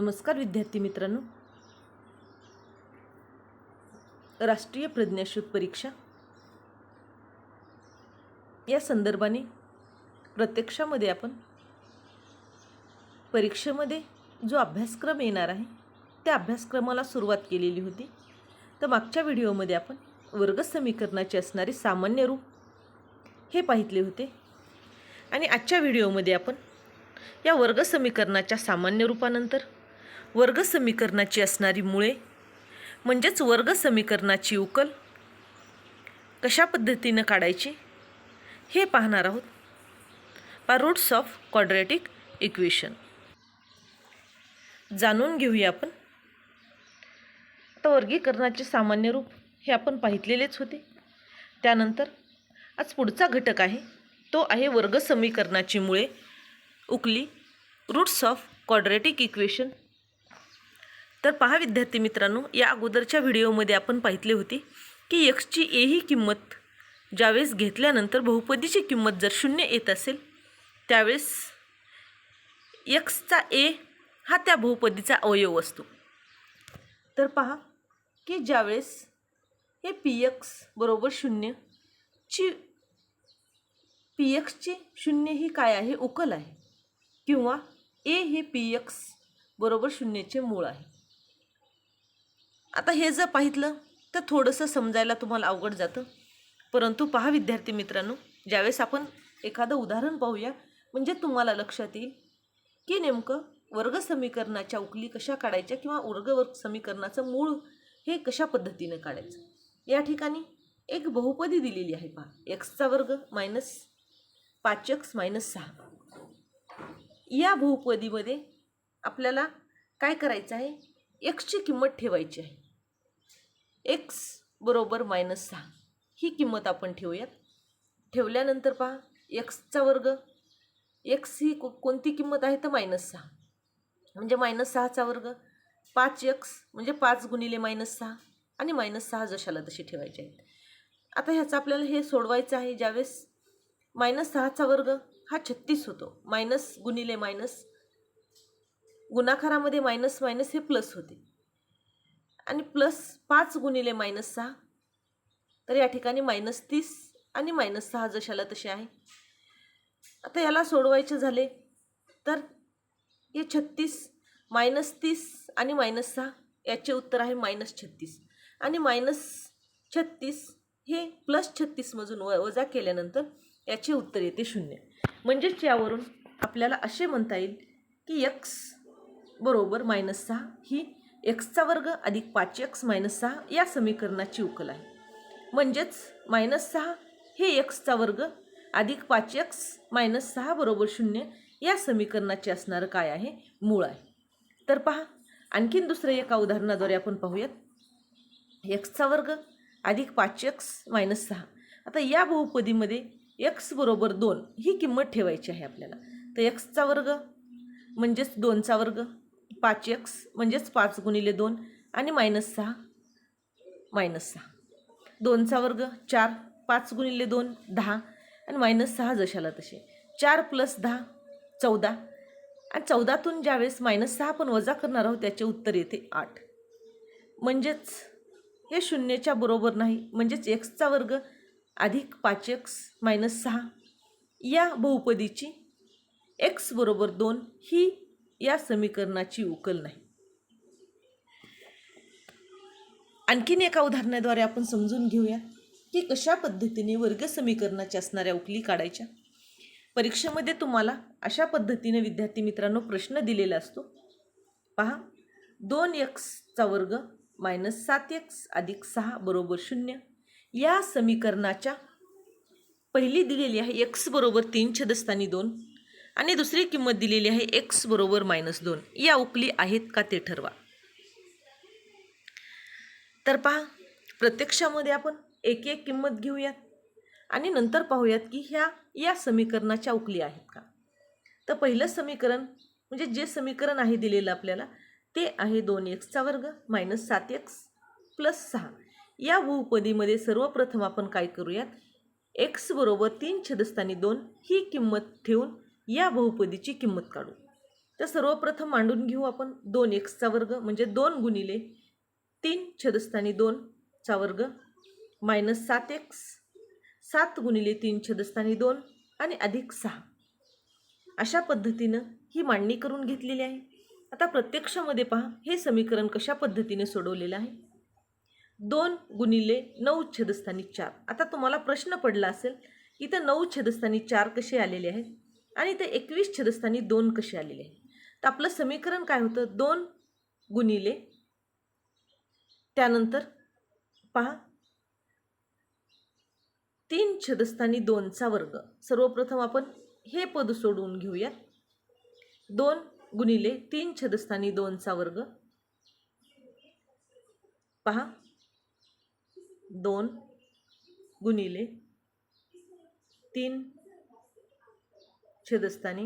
नमस्कार विद्यार्थी मित्रांनो. राष्ट्रीय प्रज्ञाशोध परीक्षा. या संदर्भाने प्रत्यक्षामध्ये आपण परीक्षेमध्ये जो अभ्यासक्रम येणार आहे त्या अभ्यासक्रमाला सुरुवात केलेली होती. तर मागच्या व्हिडिओमध्ये आपण वर्ग समीकरणाचे असणारे सामान्य रूप हे पाहितले होते. आणि आजच्या व्हिडिओमध्ये आपण या वर्ग समीकरणाच्या सामान्य रूपानंतर वर्ग समीकरणाची असणारी मुळे? म्हणजेच वर्ग समीकरणाची उकल कशा पद्धतीनं काढायची? हे पाहणार आहोत. पा रूट्स ऑफ क्वाड्रॅटिक इक्वेशन. जाणून घेऊया आपण. आता वर्गीकरणाचे सामान्य रूप हे आपण पाहितलेलेच होते. त्यानंतर आज पुढचा घटक आहे. तो आहे वर्ग समीकरणाची मुळे उकली. Roots of quadratic equation. तर पहा विद्यार्थी मित्रांनो या अगोदरच्या व्हिडिओमध्ये आपण पाहितले होते की एक्सची ए ही किंमत ज्यावेळेस घेतल्यानंतर बहुपदीची किंमत जर शून्य येत असेल त्यावेळेस एक्सचा ए हा त्या बहुपदीचा अवयव असतो. तर पहा की ज्यावेळेस हे पी एक्स बरोबर शून्यची पी एक्सची शून्य ही काय आहे? उकल आहे. किंवा ए हे पी एक्स बरोबर शून्याचे मूळ आहे. आता हे जर पाहितलं तर थोडंसं समजायला तुम्हाला अवघड जातं. परंतु पहा विद्यार्थी मित्रांनो ज्यावेळेस आपण एखादं उदाहरण पाहूया म्हणजे तुम्हाला लक्षात येईल की नेमकं वर्ग समीकरणाच्या उकली कशा काढायच्या किंवा वर्ग वर्ग समीकरणाचं मूळ हे कशा पद्धतीनं काढायचं? या ठिकाणी एक बहुपदी दिलेली आहे पहा. एक्सचा वर्ग मायनस पाच एक्स मायनस सहा. या बहुपदीमध्ये आपल्याला काय करायचं आहे? एक्सची किंमत ठेवायची आहे. एक्स बरोबर मायनस सहा. ही किंमत आपण ठेवूयात. ठेवल्यानंतर पहा एक्सचा वर्ग. एक्स ही को कोणती किंमत आहे? तर मायनस सहा. म्हणजे मायनस सहाचा वर्ग. पाच एक्स म्हणजे पाच गुणिले मायनस सहा. आणि मायनस सहा जशाला तशी ठेवायचे आहेत. आता ह्याचं आपल्याला हे सोडवायचं आहे. ज्यावेळेस मायनस सहाचा वर्ग हा छत्तीस होतो. मायनस गुणिले मायनस. गुणाकारामध्ये मायनस मायनस हे प्लस होते. आणि प्लस पाच गुणिले मायनस सहा. तर या ठिकाणी मायनस तीस आणि मायनस सहा जशाला तसे आहे. आता याला सोडवायचे झाले तर हे छत्तीस मायनस तीस आणि मायनस सहा याचे उत्तर आहे मायनस छत्तीस. आणि मायनस छत्तीस हे प्लस छत्तीसमधून व वजा केल्यानंतर याचे उत्तर येते शून्य. म्हणजेच यावरून आपल्याला असे म्हणता येईल की यक्स बरोबर मायनस सहा ही एक्सचा वर्ग अधिक पाच एक्स मायनस सहा या समीकरणाची उकल आहे. म्हणजेच मायनस सहा हे एक्सचा वर्ग अधिक पाच एक्स मायनस सहा बरोबर शून्य या समीकरणाचे असणारं काय आहे? मूळ आहे. तर पहा आणखीन दुसऱ्या एका उदाहरणाद्वारे आपण पाहूयात. एक्सचा वर्ग अधिक पाच एक्स मायनस सहा. आता या बहुपदीमध्ये एक्स बरोबर दोन ही किंमत ठेवायची आहे आपल्याला. तर एक्सचा वर्ग म्हणजेच दोनचा वर्ग पाच एक्स म्हणजेच पाच गुणिले दोन आणि मायनस सहा मायनस सहा. दोनचा वर्ग चार पाच गुणिले दोन दहा आणि मायनस सहा जशाला तसे. चार प्लस दहा चौदा. आणि चौदातून ज्यावेळेस मायनस सहा आपण वजा करणार आहोत त्याचे उत्तर येते आठ. म्हणजेच हे शून्यच्या बरोबर नाही म्हणजेच एक्सचा वर्ग अधिक पाच एक्स मायनस सहा या बहुपदीची एक्स बरोबर दोन ही या समीकरणाची उकल नाही. आणखीन एका उदाहरणाद्वारे आपण समजून घेऊया की कशा पद्धतीने वर्ग समीकरणाच्या असणाऱ्या उकली काढायच्या. परीक्षेमध्ये तुम्हाला अशा पद्धतीने विद्यार्थी मित्रांनो प्रश्न दिलेला असतो. पहा दोन एक्सचा वर्ग मायनस सात एक्स अधिक सहा बरोबर शून्य. या समीकरणाच्या पहिली दिलेली आहे एक्स बरोबर तीन छदस्थानी दोन. आणि दुसरी किंमत दिलेली आहे एक्स बरोबर मायनस दोन. या उकली आहेत का ते ठरवा. तर पहा प्रत्यक्षामध्ये आपण एक एक किंमत घेऊयात आणि नंतर पाहूयात की ह्या या समीकरणाच्या उकली आहेत का. तर पहिलं समीकरण म्हणजे जे समीकरण आहे दिलेलं आपल्याला ते आहे दोन एक्सचा वर्ग मायनस सात एक्स प्लस सहा. या बहुपदीमध्ये सर्वप्रथम आपण काय करूयात? एक्स बरोबर तीन छदस्थानी दोन ही किंमत ठेवून या बहुपदीची किंमत काढू. तर सर्वप्रथम मांडून घेऊ आपण दोन एक्सचा वर्ग म्हणजे दोन गुणिले तीन छेदस्थानी दोनचा वर्ग मायनस सात एक्स सात गुणिले तीन छेदस्थानी दोन आणि अधिक सहा. अशा पद्धतीनं ही मांडणी करून घेतलेली आहे. आता प्रत्यक्षामध्ये पहा हे समीकरण कशा पद्धतीने सोडवलेलं आहे? दोन गुणिले नऊ छेदस्थानी चार. आता तुम्हाला प्रश्न पडला असेल इथं नऊ छेदस्थानी चार कसे आलेले आहेत? आणि ते एकवीस छेदस्थानी दोन कसे आलेले आहेत तर आपलं समीकरण काय होतं? दोन गुणिले त्यानंतर पहा तीन छेदस्थानी दोनचा वर्ग. सर्वप्रथम आपण हे पद सोडवून घेऊयात. दोन गुणिले तीन छेदस्थानी दोनचा वर्ग. पहा दोन गुणिले तीन छेदस्थानी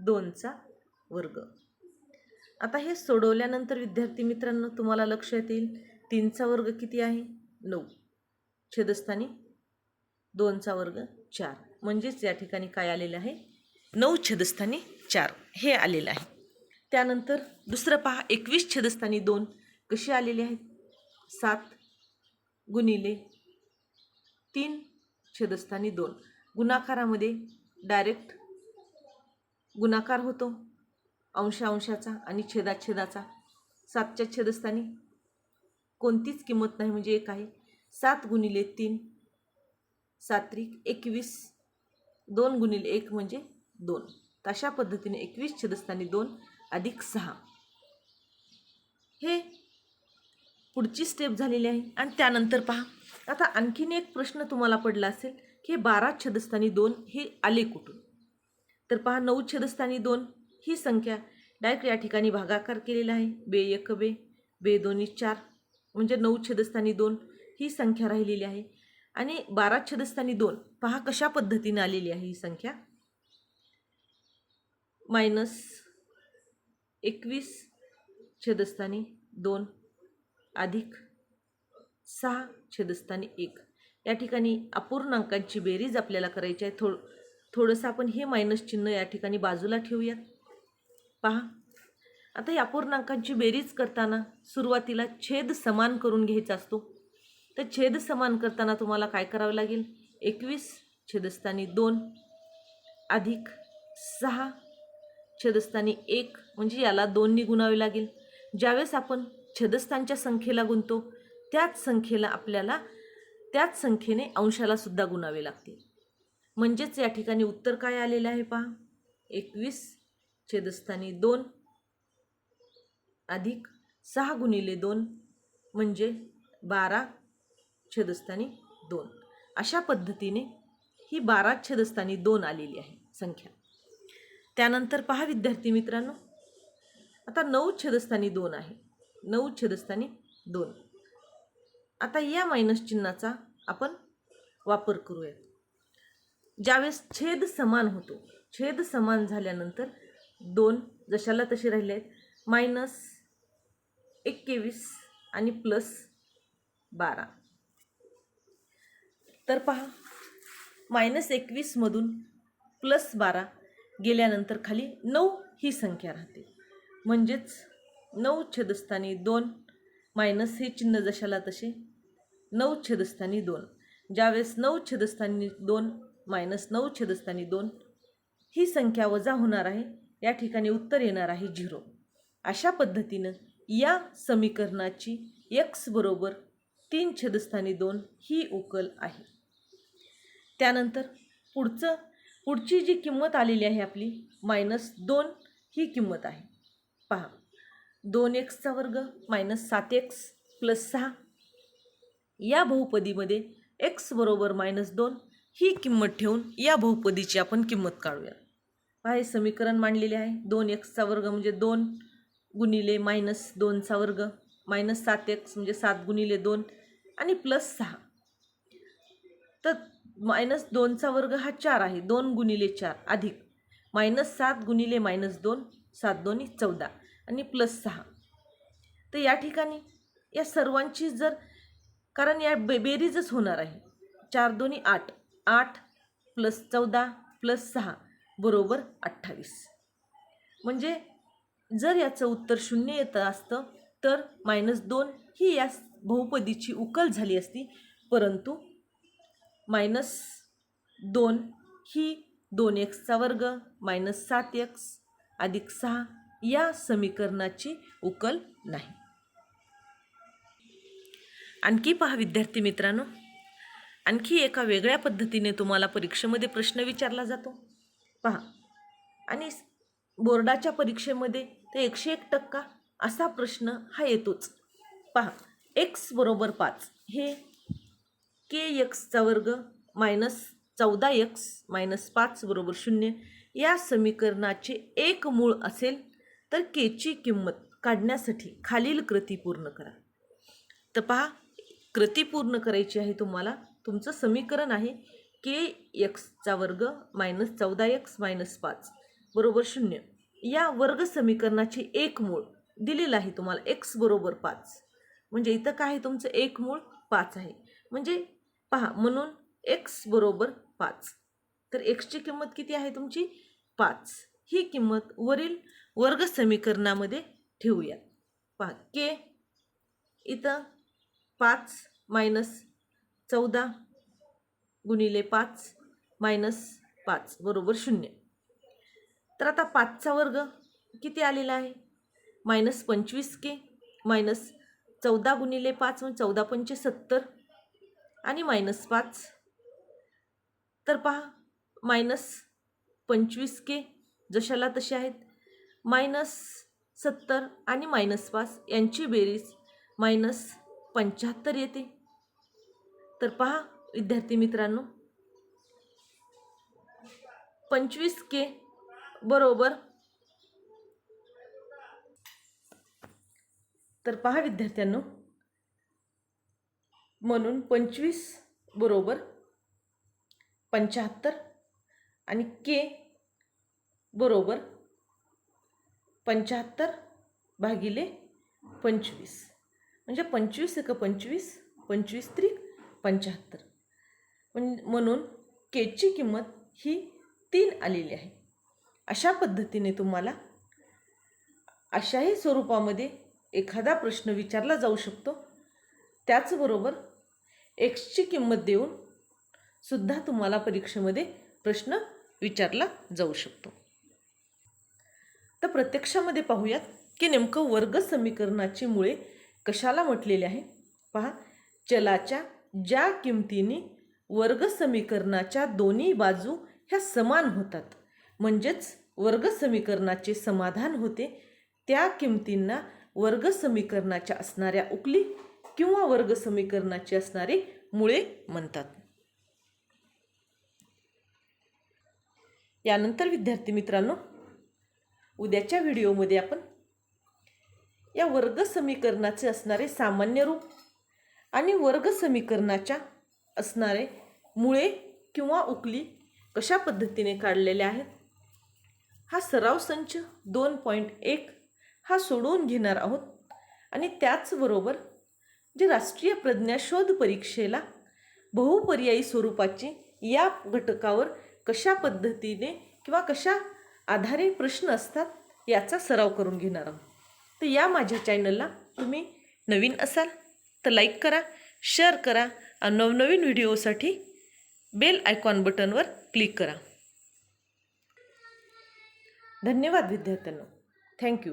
दोनचा वर्ग. आता हे सोडवल्यानंतर विद्यार्थी मित्रांनो तुम्हाला लक्षात येईल तीनचा वर्ग किती आहे? नऊ. छेदस्थानी दोनचा वर्ग चार. म्हणजेच या ठिकाणी काय आलेलं आहे? नऊ छेदस्थानी चार. हे आलेलं आहे. त्यानंतर दुसरं पहा एकवीस छेदस्थानी दोन कसे आलेले आहेत सात गुणिले तीन छेदस्थानी दोन. गुणाकारामध्ये डायरेक्ट गुणाकार होतो. अंश अंशाचा आणि छेदाछेदाचा. सातच्या छेदस्थानी कोणतीच किंमत नाही म्हणजे एक आहे. सात गुणिले तीन सात्रिक एकवीस दोन गुणिले एक म्हणजे दोन. तशा पद्धतीने एकवीस छेदस्थानी दोन अधिक सहा. हे पुढची स्टेप झालेली आहे. आणि त्यानंतर पहा. आता आणखीन एक प्रश्न तुम्हाला पडला असेल की बारा छेदस्थानी दोन हे आले कुठून? तर पहा नऊ छेदस्थानी दोन ही संख्या डायरेक्ट या ठिकाणी भागाकार केलेला आहे. बे एक बे. बे दोन्ही चार. म्हणजे नऊ छेदस्थानी दोन ही संख्या राहिलेली आहे. आणि बारा छेदस्थानी दोन पहा कशा पद्धतीने आलेली आहे ही संख्या. मायनस एकवीस छेदस्थानी दोन अधिक सहा छेदस्थानी एक. या ठिकाणी अपूर्णांकांची बेरीज आपल्याला करायची आहे. थोड थोडंसं आपण हे मायनस चिन्ह या ठिकाणी बाजूला ठेवूयात. पहा. आता या पूर्णांकांची बेरीज करताना सुरुवातीला छेद समान करून घ्यायचा असतो. तर छेद समान करताना तुम्हाला काय करावं लागेल? एकवीस छेदस्थानी दोन अधिक सहा छेदस्थानी एक म्हणजे याला दोननी गुणावे लागेल. ज्यावेळेस आपण छेदस्थानच्या संख्येला गुणतो त्याच संख्येला आपल्याला त्याच संख्येने अंशाला सुद्धा गुणावे लागतील. म्हणजेच या ठिकाणी उत्तर काय आलेलं आहे पहा. एकवीस छेदस्थानी दोन अधिक सहा गुणिले दोन म्हणजे बारा छेदस्थानी दोन. अशा पद्धतीने ही बारा छेदस्थानी दोन आलेली आहे संख्या. त्यानंतर पहा विद्यार्थी मित्रांनो. आता नऊ छेदस्थानी दोन आहे. नऊ छेदस्थानी दोन. आता या मायनस चिन्हाचा आपण वापर करूयात. ज्यावेळेस छेद समान होतो छेद समान झाल्यानंतर दोन जशाला तसे राहिले आहेत. मायनस एक्केवीस आणि प्लस बारा. तर पहा मायनस एकवीसमधून प्लस बारा गेल्यानंतर खाली नऊ ही संख्या राहते. म्हणजेच नऊ छेदस्थानी दोन मायनस हे चिन्ह जशाला तसे नऊ छेदस्थानी दोन. ज्यावेळेस नऊ छेदस्थानी दोन मायनस नऊ छेदस्थानी दोन. ही संख्या वजा होणार आहे. या ठिकाणी उत्तर येणार आहे झिरो. अशा पद्धतीनं या समीकरणाची एक्स बरोबर तीन छेदस्थानी दोन ही उकल आहे. त्यानंतर पुढचं पुढची जी किंमत आलेली आहे आपली मायनस दोन ही किंमत आहे. पहा दोन एक्सचा वर्ग मायनस सात एक्स प्लस सहा. या बहुपदीमध्ये एक्स बरोबर मायनस दोन ही किंमत ठेवून या बहुपदीची आपण किंमत काढूया. पहा हे समीकरण मांडलेले आहे. दोन एक्सचा वर्ग म्हणजे दोन गुणिले मायनस दोनचा वर्ग. मायनस सात एक्स म्हणजे सात गुणिले दोन आणि प्लस सहा. तर मायनस दोनचा वर्ग हा चार आहे. दोन गुणिले चार अधिक. मायनस सात गुणिले मायनस दोन सात दोन्ही चौदा आणि प्लस सहा. तर या ठिकाणी या सर्वांची जर कारण या बे बेरीजच होणार आहे. चार दोन्ही आठ. आठ प्लस चौदा प्लस सहा बरोबर अठ्ठावीस. म्हणजे जर याचं उत्तर शून्य येतं असतं तर मायनस दोन ही या बहुपदीची उकल झाली असती. परंतु मायनस दोन ही दोन एक्सचा वर्ग मायनस सात एक्स अधिक सहा या समीकरणाची उकल नाही. आणखी पहा विद्यार्थी मित्रांनो. आणखी एका वेगळ्या पद्धतीने तुम्हाला परीक्षेमध्ये प्रश्न विचारला जातो. पहा आणि बोर्डाच्या परीक्षेमध्ये ते एकशे एक टक्का असा प्रश्न हा येतोच. पहा एक्स बरोबर पाच हे के एक्सचा वर्ग मायनस चौदा एक्स मायनस पाच बरोबर शून्य या समीकरणाचे एक मूळ असेल तर केची किंमत काढण्यासाठी खालील कृती पूर्ण करा. तर पहा कृती पूर्ण करायची आहे तुम्हाला तुमचं समीकरण आहे के एक्सचा वर्ग मायनस चौदा एक्स मायनस पाच. बरोबर शून्य. या वर्ग समीकरणाचे एक मूळ दिलेलं आहे तुम्हाला एक्स बरोबर पाच. म्हणजे इथं काय आहे तुमचं? एक मूळ पाच आहे. म्हणजे पहा म्हणून एक्स बरोबर पाच. तर एक्सची किंमत किती आहे तुमची? पाच. ही किंमत वरील वर्ग समीकरणामध्ये ठेवूया. पहा के इथं पाच मायनस चौदा गुणिले पाच मायनस पाच बरोबर शून्य. तर आता पाचचा वर्ग किती आलेला आहे? मायनस पंचवीस के मायनस चौदा गुणिले पाच म्हणजे चौदा पंचे सत्तर आणि मायनस पाच. तर पहा मायनस पंचवीस के जशाला तसे आहेत. मायनस सत्तर आणि मायनस पाच यांची बेरीज मायनस पंच्याहत्तर येते. तर पहा विद्यार्थी मित्रांनो. पंचवीस के बरोबर. तर पहा विद्यार्थ्यांनो. म्हणून पंचवीस बरोबर पंच्याहत्तर आणि के बरोबर पंच्याहत्तर भागिले पंचवीस. म्हणजे पंचवीस एक पंचवीस पंचवीस त्रिक पंच्याहत्तर म्हण म्हणून केची किंमत ही तीन आलेली आहे. अशा पद्धतीने तुम्हाला अशाही स्वरूपामध्ये एखादा प्रश्न विचारला जाऊ शकतो. त्याचबरोबर एक्सची किंमत देऊन सुद्धा तुम्हाला परीक्षेमध्ये प्रश्न विचारला जाऊ शकतो. तर प्रत्यक्षामध्ये पाहूयात की नेमकं वर्ग समीकरणाची मुळे कशाला म्हटलेले आहे? पहा चलाच्या ज्या किमतीने वर्गसमीकरणाच्या दोन्ही बाजू ह्या समान होतात. म्हणजेच वर्गसमीकरणाचे समाधान होते. त्या किमतींना वर्ग समीकरणाच्या असणाऱ्या उकली किंवा वर्ग असणारी मुळे म्हणतात. यानंतर विद्यार्थी मित्रांनो उद्याच्या व्हिडिओमध्ये आपण या वर्गसमीकरणाचे असणारे सामान्य रूप आणि वर्ग समीकरणाच्या असणारे मुळे किंवा उकली कशा पद्धतीने काढलेल्या आहेत? हा सराव संच दोन पॉईंट एक हा सोडवून घेणार आहोत. आणि त्याचबरोबर जे राष्ट्रीय प्रज्ञाशोध परीक्षेला बहुपर्यायी स्वरूपाची या घटकावर कशा पद्धतीने किंवा कशा आधारे प्रश्न असतात याचा सराव करून घेणार आहोत. तर या माझ्या चॅनलला तुम्ही नवीन असाल तर लाईक करा शेअर करा आणि नवनवीन व्हिडिओसाठी बेल आयकॉन बटनवर क्लिक करा. धन्यवाद विद्यार्थ्यांनो. थँक्यू